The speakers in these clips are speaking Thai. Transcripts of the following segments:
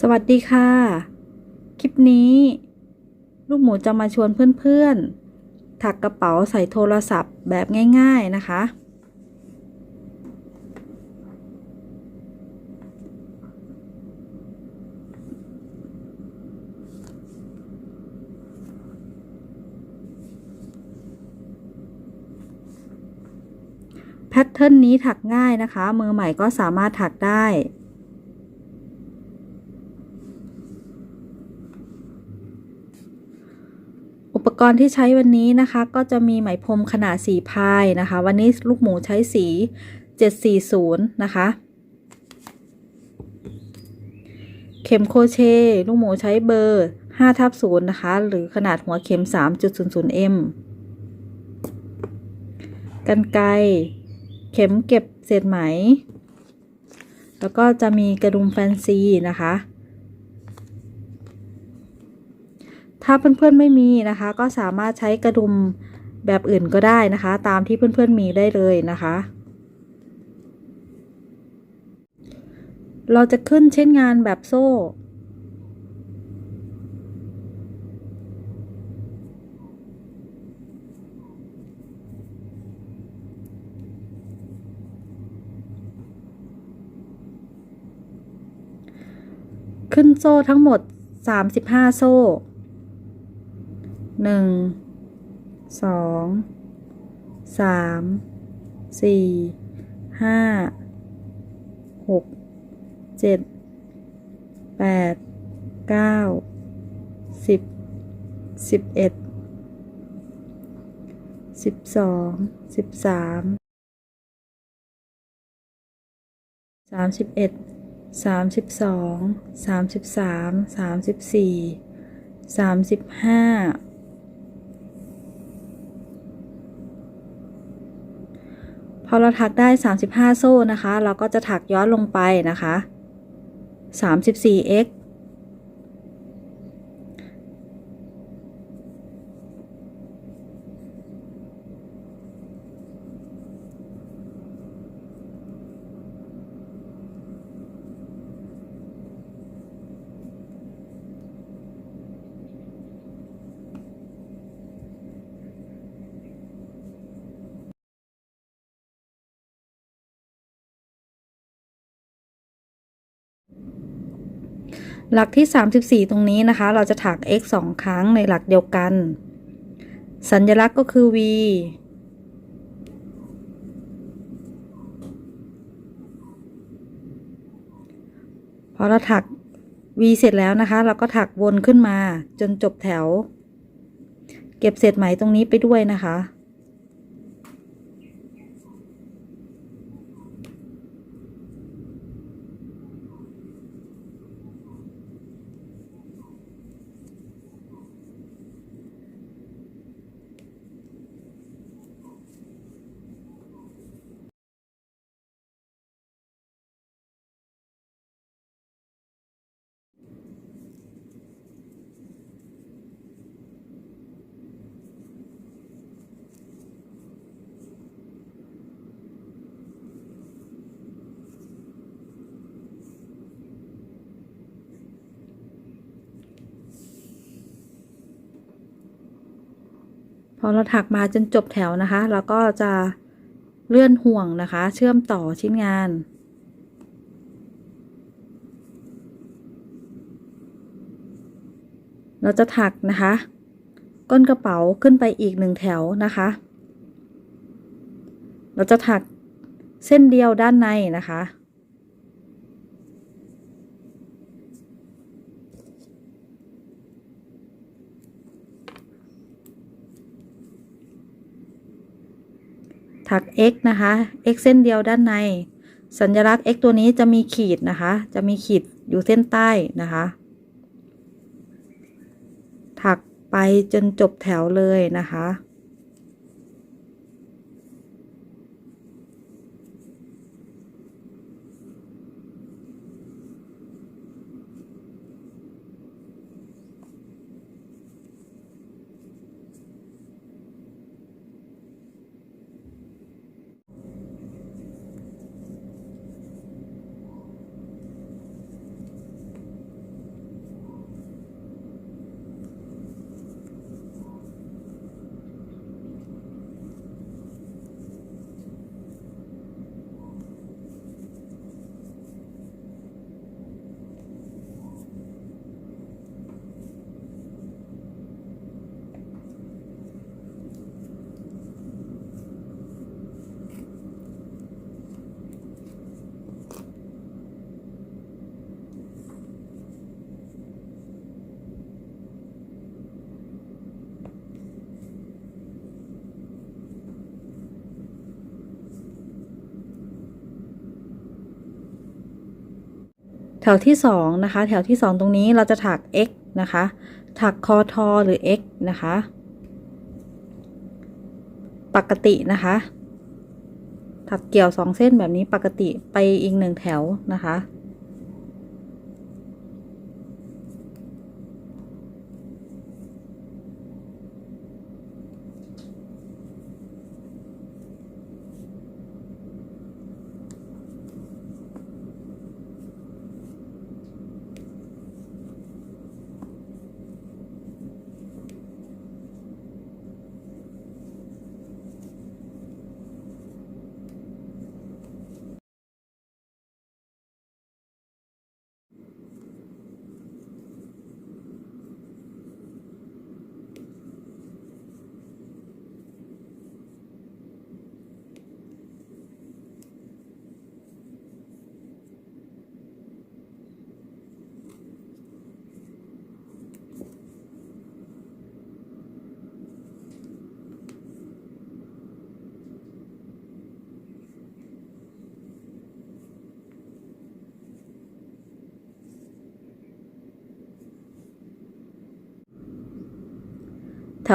สวัสดีค่ะ คลิปนี้ ลูกหมูจะมาชวนเพื่อนๆ ถักกระเป๋าใส่โทรศัพท์แบบง่าย ๆนะคะ แพทเทิร์นนี้ถักง่ายนะคะ มือใหม่ก็สามารถถักได้ กรณ์ที่ใช้วันนี้นะคะ ก็จะมีไหมพรมขนาดสีพายนะคะ วันนี้ลูกหมูใช้สี 740 นะคะ เข็มโคเชลูกหมูใช้เบอร์ 5 ทับ0นะคะ หรือขนาดหัวเข็ม 3.00m กันไกเข็มเก็บเศษไหม แล้วก็จะมีกระดุมแฟนซีนะคะ ถ้าเพื่อนๆไม่มีนะคะ ก็สามารถใช้กระดุมแบบอื่นก็ได้นะคะ ตามที่เพื่อนๆมีได้เลยนะคะ เราจะขึ้นเช่นงานแบบโซ่ขึ้นโซ่ทั้งหมด 35 โซ่ หนึ่งสองสามสี่ห้าหกเจ็ดแปดเก้าสิบสิบเอ็ดสิบสองสิบสามสามสิบเอ็ดสามสิบสองสามสิบสามสามสิบสี่สามสิบห้า อเราถักได้ 35 โซ่นะคะ เราก็จะถักย้อนลงไปนะคะ 34x หลักที่ 34 ตรงนี้นะคะ เราจะถัก x 2 ครั้งในหลักเดียวกัน สัญลักษณ์ก็คือ v พอเราถัก v เสร็จแล้วนะคะ เราก็ถักวนขึ้นมาจนจบแถว เก็บเศษไหมตรงนี้ไปด้วยนะคะ พอเราถักมาจนจบแถวนะคะ เราก็จะเลื่อนห่วงนะคะ เชื่อมต่อชิ้นงานเราจะถักนะคะ ก้นกระเป๋าขึ้นไปอีกหนึ่งแถวนะคะ เราจะถักเส้นเดียวด้านในนะคะ ถัก x นะคะ x เส้นเดียวด้านใน สัญลักษณ์ x ตัวนี้จะมีขีดนะคะ จะมีขีดอยู่เส้นใต้นะคะ ถักไปจนจบแถวเลยนะคะ พ แถวที่สองนะคะ แถวที่สองตรงนี้เราจะถัก x นะคะ ถักคอทอหรือ x นะคะ ปกตินะคะ ถักเกี่ยวสองเส้นแบบนี้ปกติไปอีกหนึ่งแถวนะคะ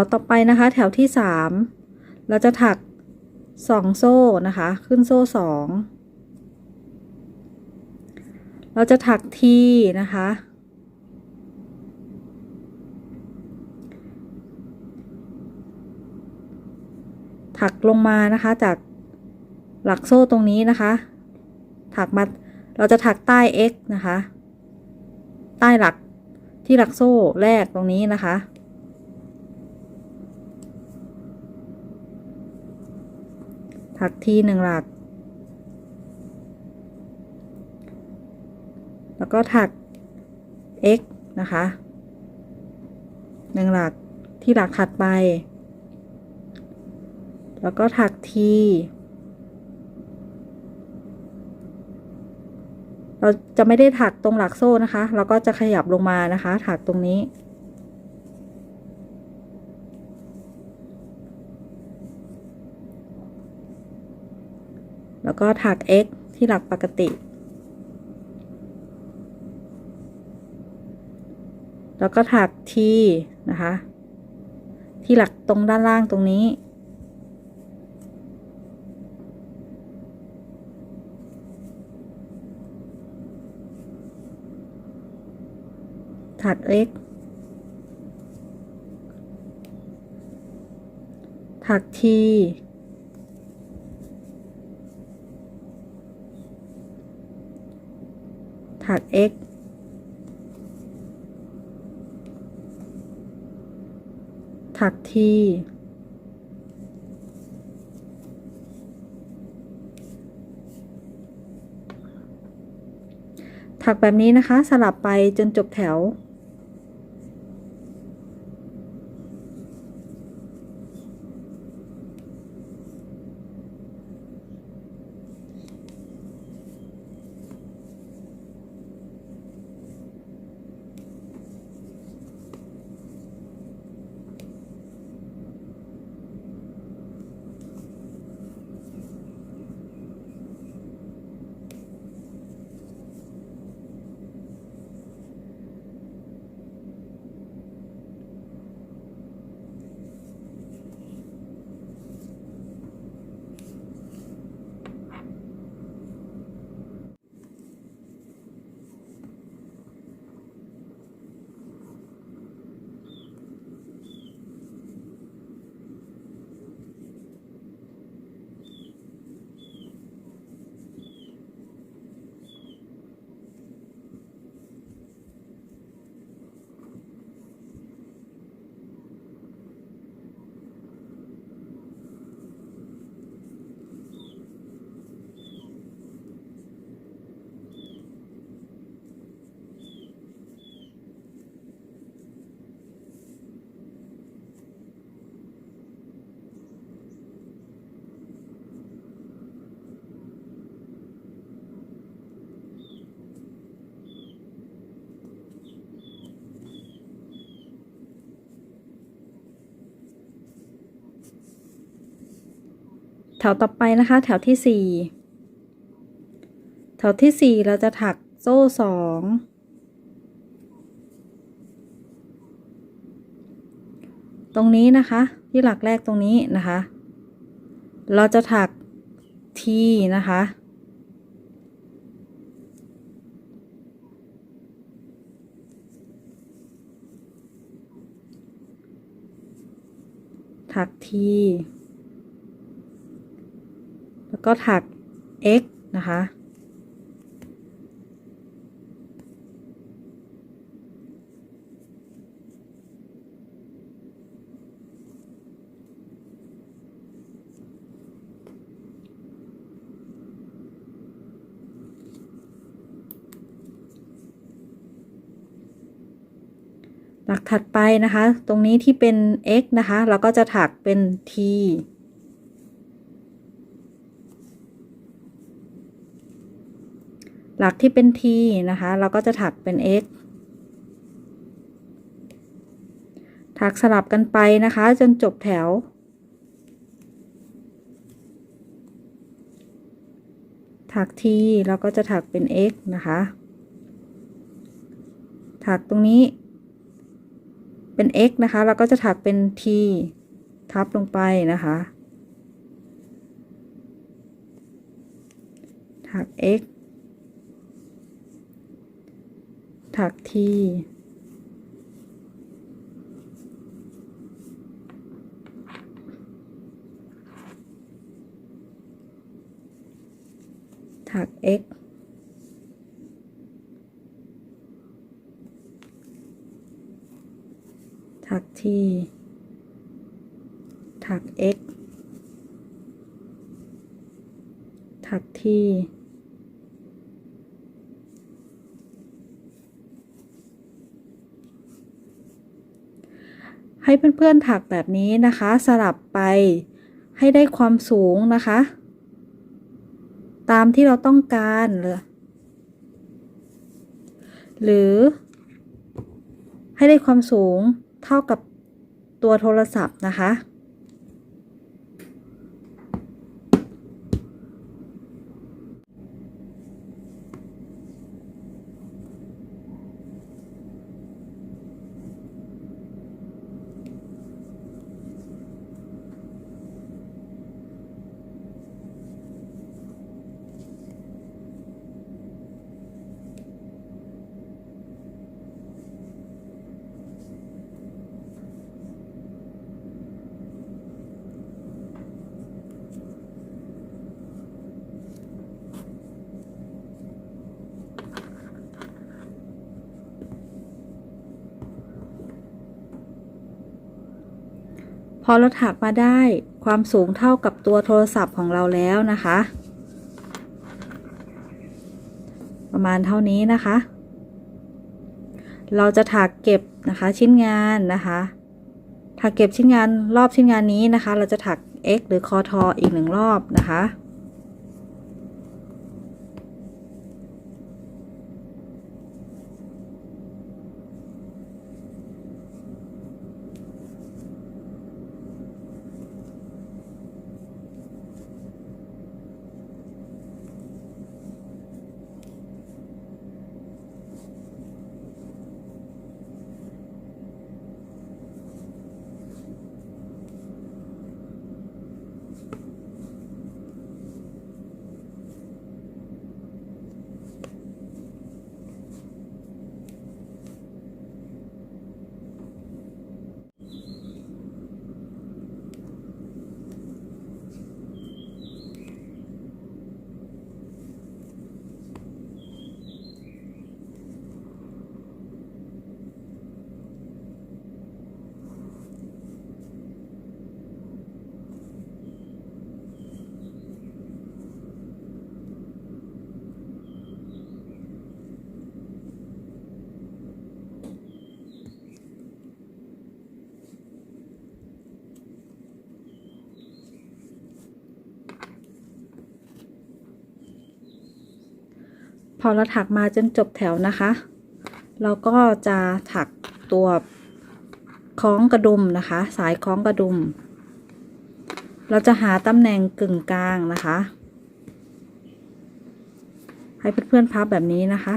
วต่อไปนะคะ แถวที่สามเราจะถักสองโซ่นะคะ ขึ้นโซ่สองเราจะถักทีนะคะ ถักลงมานะคะจากหลักโซ่ตรงนี้นะคะ ถักมาเราจะถักใต้ x นะคะ ใต้หลักที่หลักโซ่แรกตรงนี้นะคะ ถักทีหนึ่งหลัก แล้วก็ถัก x นะคะหนึ่งหลักที่หลักถัดไป แล้วก็ถัก t เราจะไม่ได้ถักตรงหลักโซ่นะคะ เราก็จะขยับลงมานะคะ ถักตรงนี้ แล้วก็ถัก x ที่หลักปกติ แล้วก็ถัก t นะคะ ที่หลักตรงด้านล่างตรงนี้ ถัก x ถัก t ถัก x ถัก t ถักแบบนี้นะคะสลับไปจนจบแถว แถวต่อไปนะคะ แถวที่สี่แถวที่สี่เราจะถักโซ่สองตรงนี้นะคะที่หลักแรกตรงนี้นะคะ เราจะถักทีนะคะ ถักที ก็ถัก x นะคะ หลักถัดไปนะคะ ตรงนี้ที่เป็น x นะคะ เราก็จะถักเป็น t หลักที่เป็น t นะคะ เราก็จะถักเป็น x ถักสลับกันไปนะคะ จนจบแถว ถัก t เราก็จะถักเป็น x นะคะ ถักตรงนี้ เป็น x นะคะ เราก็จะถักเป็น t ทับลงไปนะคะ ถัก x ถักที่ ถัก x ถักที่ ถัก x ถักที่ ให้เพื่อนๆถักแบบนี้นะคะ สลับไปให้ได้ความสูงนะคะ ตามที่เราต้องการเลยหรือ ให้ได้ความสูงเท่ากับตัวโทรศัพท์นะคะ พอเราถักมาได้ความสูงเท่ากับตัวโทรศัพท์ของเราแล้วนะคะ ประมาณเท่านี้นะคะ เราจะถักเก็บนะคะชิ้นงานนะคะถักเก็บชิ้นงานรอบชิ้นงานนี้นะคะ เราจะถัก x หรือคอทออีกหนึ่งรอบนะคะ พอเราถักมาจนจบแถวนะคะ เราก็จะถักตัวคล้องกระดุมนะคะ สายคล้องกระดุม เราจะหาตำแหน่งกึ่งกลางนะคะ ให้เพื่อนๆพับแบบนี้นะคะ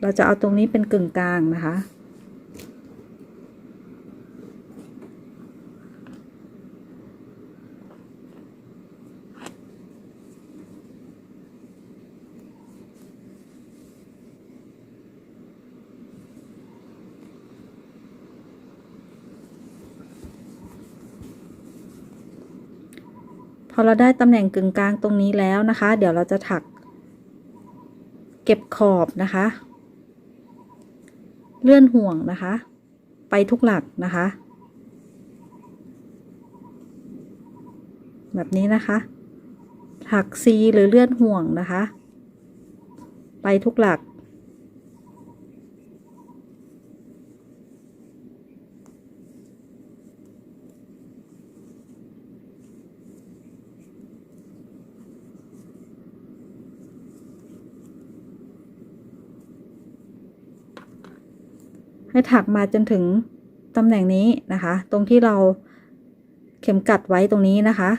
เราจะเอาตรงนี้เป็นกึ่งกลางนะคะ พอเราได้ตำแหน่งกึ่งกลางตรงนี้แล้วนะคะ เดี๋ยวเราจะถัก เก็บขอบนะคะ เลื่อนห่วงนะคะ ไปทุกหลักนะคะ แบบนี้นะคะ ถัก C หรือเลื่อนห่วงนะคะ ไปทุกหลัก ให้ถักมาจนถึงตำแหน่งนี้นะคะ ตรงที่เราเข็มกัดไว้ตรงนี้นะคะ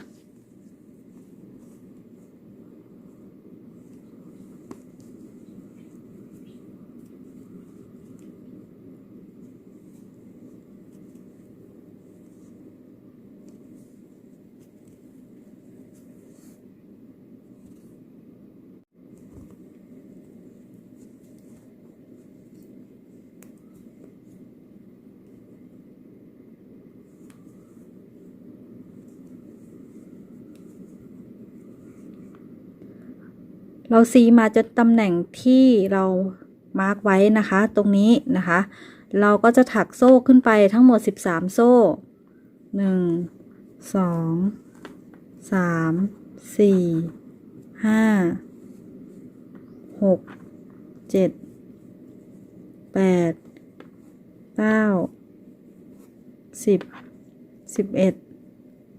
เราซีมาจนตำแหน่งที่เรามาร์กไว้นะคะ ตรงนี้นะคะ เราก็จะถักโซ่ขึ้นไปทั้งหมด 13 โซ่ 1 2 3 4 5 6 7 8 9 10 11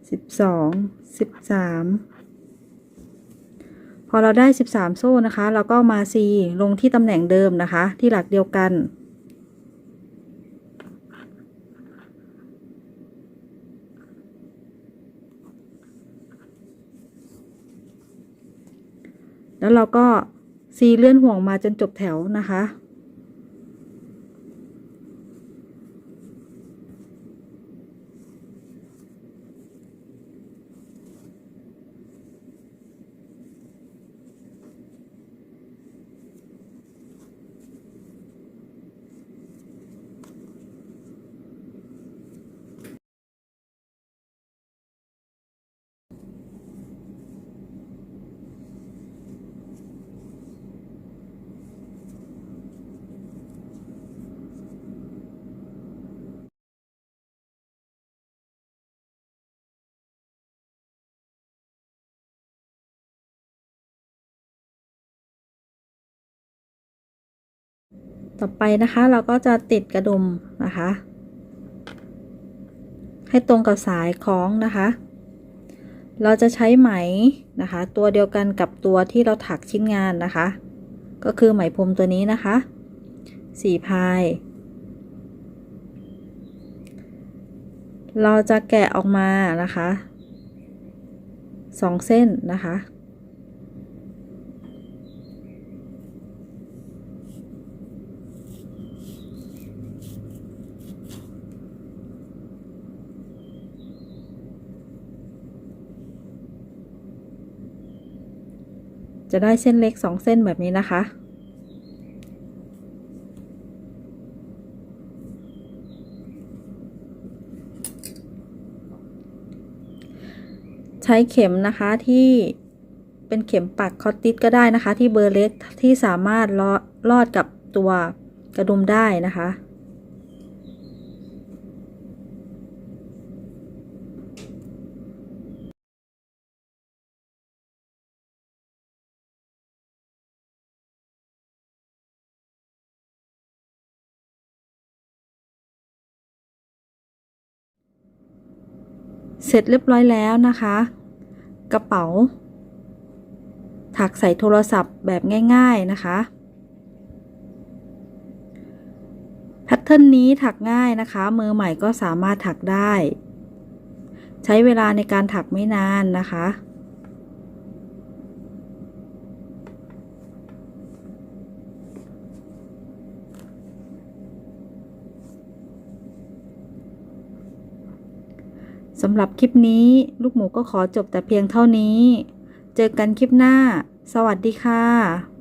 12 13พ อเราได้ 13 โซ่นะคะ เราก็มา C ลงที่ตำแหน่งเดิมนะคะ ที่หลักเดียวกัน แล้วเราก็ C เลื่อนห่วงมาจนจบแถวนะคะ ต่อไปนะคะเราก็จะติดกระดุมนะคะ ให้ตรงกับสายคล้องนะคะ เราจะใช้ไหมนะคะ ตัวเดียวกันกับตัวที่เราถักชิ้นงานนะคะ ก็คือไหมพรมตัวนี้นะคะสี่พาย เราจะแกะออกมานะคะสองเส้นนะคะ จะได้เส้นเล็กสองเส้นแบบนี้นะคะ ใช้เข็มนะคะที่เป็นเข็มปักคอตติสก็ได้นะคะ ที่เบอร์เล็กที่สามารถลอลอดกับตัวกระดุมได้นะคะ ร็จเรียบร้อยแล้วนะคะ กระเป๋า ถักใส่โทรศัพท์แบบง่ายๆนะคะแพทเทิร์นนี้ถักง่ายนะคะ มือใหม่ก็สามารถถักได้ ใช้เวลาในการถักไม่นานนะคะ สำหรับคลิปนี้ลูกหมูก็ขอจบแต่เพียงเท่านี้ เจอกันคลิปหน้า สวัสดีค่ะ